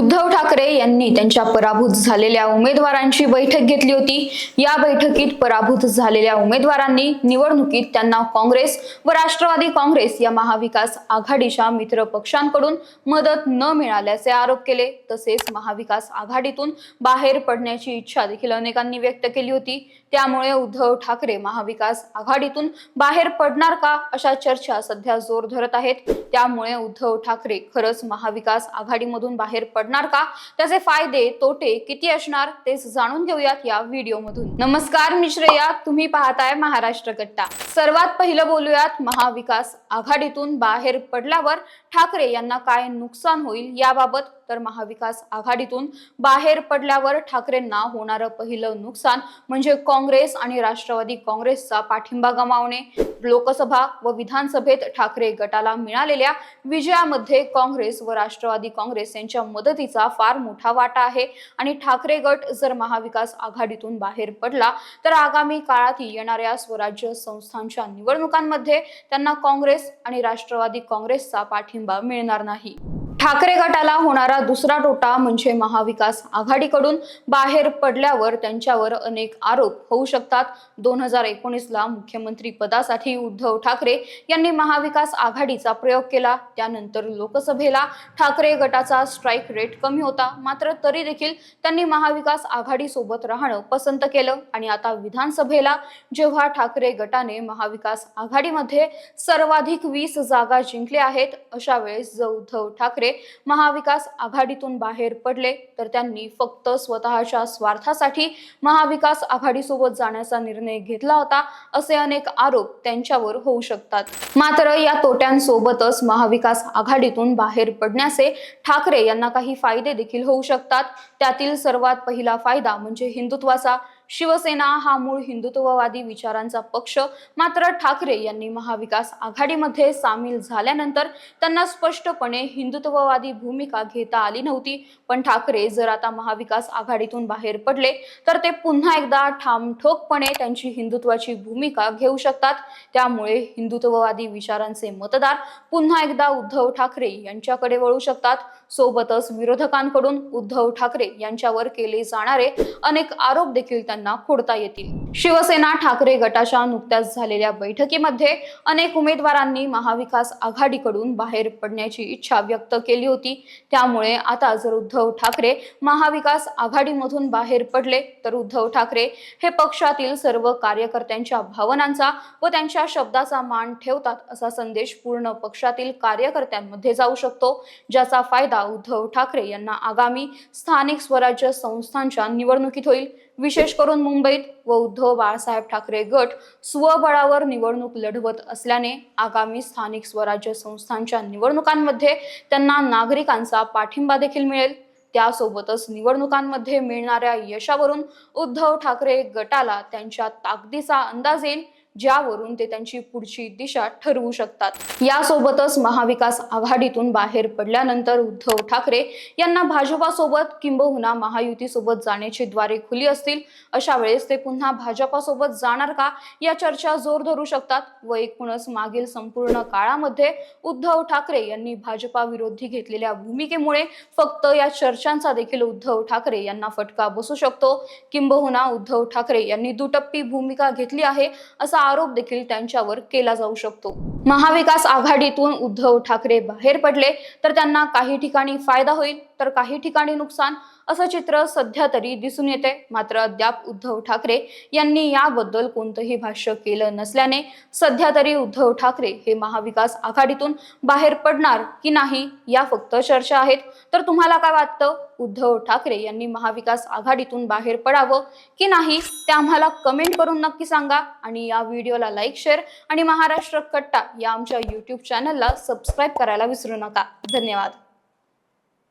उद्धव ठाकरे यांनी त्यांच्या पराभूत झालेल्या उमेदवारांची बैठक घेतली होती. या बैठकीत पराभूत झालेल्या उमेदवारांनी निवडणुकीत त्यांना काँग्रेस व राष्ट्रवादी काँग्रेस या महाविकास आघाडीच्या मित्र पक्षांकडून मदत न मिळाल्याचे आरोप केले. तसेच महाविकास आघाडीतून बाहेर पडण्याची इच्छा देखील अनेकांनी व्यक्त केली होती. त्यामुळे उद्धव ठाकरे महाविकास आघाडीतून बाहेर पडणार का अशा चर्चा सध्या जोर धरत आहेत. त्यामुळे उद्धव ठाकरे खरंच महाविकास आघाडीमधून बाहेर पडणार का? त्याचे फायदे तोटे किती असणार तेच जाणून घेऊयात या व्हिडिओमधून. नमस्कार मी श्रेया. तुम्ही पाहताय महाराष्ट्र कट्टा सर्वात पहिलं बोलूयात महाविकास आघाडीतून बाहेर पडल्यावर ठाकरे यांना काय नुकसान होईल याबाबत तर महाविकास आघाडीतून बाहेर पडल्यावर ठाकरेंना होणारं पहिलं नुकसान म्हणजे काँग्रेस आणि राष्ट्रवादी काँग्रेसचा पाठिंबा गमावणे. लोकसभा व विधानसभेत ठाकरे गटाला मिळालेल्या विजयामध्ये काँग्रेस व राष्ट्रवादी काँग्रेस यांच्या मदतीचा फार मोठा वाटा आहे. आणि ठाकरे गट जर महाविकास आघाडीतून बाहेर पडला तर आगामी काळात येणाऱ्या स्वराज्य संस्थांच्या निवडणुकांमध्ये त्यांना काँग्रेस आणि राष्ट्रवादी काँग्रेसचा पाठिंबा मिळणार नाही. ठाकरे गटाला होणारा दुसरा तोटा म्हणजे महाविकास आघाडीकडून बाहेर पडल्यावर त्यांच्यावर अनेक आरोप होऊ शकतात. दोन हजार एकोणीसला मुख्यमंत्री पदासाठी उद्धव ठाकरे यांनी महाविकास आघाडीचा प्रयोग केला. त्यानंतर लोकसभेला ठाकरे गटाचा स्ट्राईक रेट कमी होता. मात्र तरी देखील त्यांनी महाविकास आघाडीसोबत राहणं पसंत केलं. आणि आता विधानसभेला जेव्हा ठाकरे गटाने महाविकास आघाडीमध्ये सर्वाधिक वीस जागा जिंकल्या आहेत अशा वेळेस उद्धव ठाकरे महाविकास आघाडीतून बाहेर पडले तर त्यांनी फक्त स्वतःच्या स्वार्थासाठी महाविकास आघाडीसोबत जाण्याचा निर्णय घेतला होता असे अनेक आरोप त्यांच्यावर होऊ शकतात. मात्र या तोट्यांसोबतच महाविकास आघाडीतून बाहेर पडण्याचे ठाकरे यांना काही फायदे देखील होऊ शकतात. त्यातील सर्वात पहिला फायदा म्हणजे हिंदुत्वाचा शिवसेना हा मूळ हिंदुत्ववादी विचारांचा पक्ष. मात्र ठाकरे यांनी महाविकास आघाडीमध्ये सामील झाल्यानंतर त्यांना स्पष्टपणे हिंदुत्ववादी भूमिका घेता आली नव्हती. पण ठाकरे जर आता महाविकास आघाडीतून बाहेर पडले तर ते पुन्हा एकदा ठामठोकपणे त्यांची हिंदुत्वाची भूमिका घेऊ शकतात. त्यामुळे हिंदुत्ववादी विचारांचे मतदार पुन्हा एकदा उद्धव ठाकरे यांच्याकडे वळू शकतात. सोबतच विरोधकांकडून उद्धव ठाकरे यांच्यावर केले जाणारे अनेक आरोप देखील त्यांना खोडता येतील. शिवसेना ठाकरे गटाच्या नुकत्याच झालेल्या बैठकीमध्ये अनेक उमेदवारांनी महाविकास आघाडीकडून बाहेर पडण्याची इच्छा व्यक्त केली होती. त्यामुळे आता जर उद्धव ठाकरे महाविकास आघाडीमधून बाहेर पडले तर उद्धव ठाकरे हे पक्षातील सर्व कार्यकर्त्यांच्या भावनांचा व त्यांच्या शब्दाचा मान ठेवतात असा संदेश पूर्ण पक्षातील कार्यकर्त्यांमध्ये जाऊ शकतो ज्याचा फायदा उद्धव ठाकरे यांना आगामी स्थानिक स्वराज्य संस्थांच्या निवडणुकीत होईल. विशेष करून मुंबईत व उद्धव बाळासाहेब ठाकरे गट स्वबळावर निवडणूक लढवत असल्याने आगामी स्थानिक स्वराज्य संस्थांच्या निवडणुकांमध्ये त्यांना नागरिकांचा पाठिंबा देखील मिळेल. त्यासोबतच निवडणुकांमध्ये मिळणाऱ्या यशावरून उद्धव ठाकरे गटाला त्यांच्या ताकदीचा अंदाज येईल. ज्यावरून ते त्यांची पुढची दिशा ठरवू शकतात. यासोबतच महाविकास आघाडीतून बाहेर पडल्यानंतर उद्धव ठाकरे यांना भाजपासोबत किंबहुना महायुतीसोबत जाण्याची द्वारे खुली असतील. अशा वेळेस ते पुन्हा भाजपासोबत जाणार का? या चर्चा जोर धरू शकतात. व एकूणच मागील संपूर्ण काळामध्ये उद्धव ठाकरे यांनी भाजपा विरोधी घेतलेल्या भूमिकेमुळे फक्त या चर्चांचा देखील उद्धव ठाकरे यांना फटका बसू शकतो. किंबहुना उद्धव ठाकरे यांनी दुटप्पी भूमिका घेतली आहे असा आरोप देखील त्यांच्यावर केला जाऊ शकतो. महाविकास आघाडीतून उद्धव ठाकरे बाहेर पडले तर त्यांना काही ठिकाणी फायदा होईल. तर काही ठिकाणी नुकसान असं चित्र सध्या तरी दिसून येते मात्र अद्याप उद्धव ठाकरे यांनी याबद्दल कोणतंही भाष्य केलं नसल्याने सध्या तरी उद्धव ठाकरे हे महाविकास आघाडीतून बाहेर पडणार की नाही या फक्त चर्चा आहेत. तर तुम्हाला काय वाटतं? उद्धव ठाकरे यांनी महाविकास आघाडीतून बाहेर पडावं की नाही ते आम्हाला कमेंट करून नक्की सांगा आणि या व्हिडिओला लाईक शेअर आणि महाराष्ट्र कट्टा या आमच्या यूट्यूब चॅनलला सबस्क्राईब करायला विसरू नका. धन्यवाद.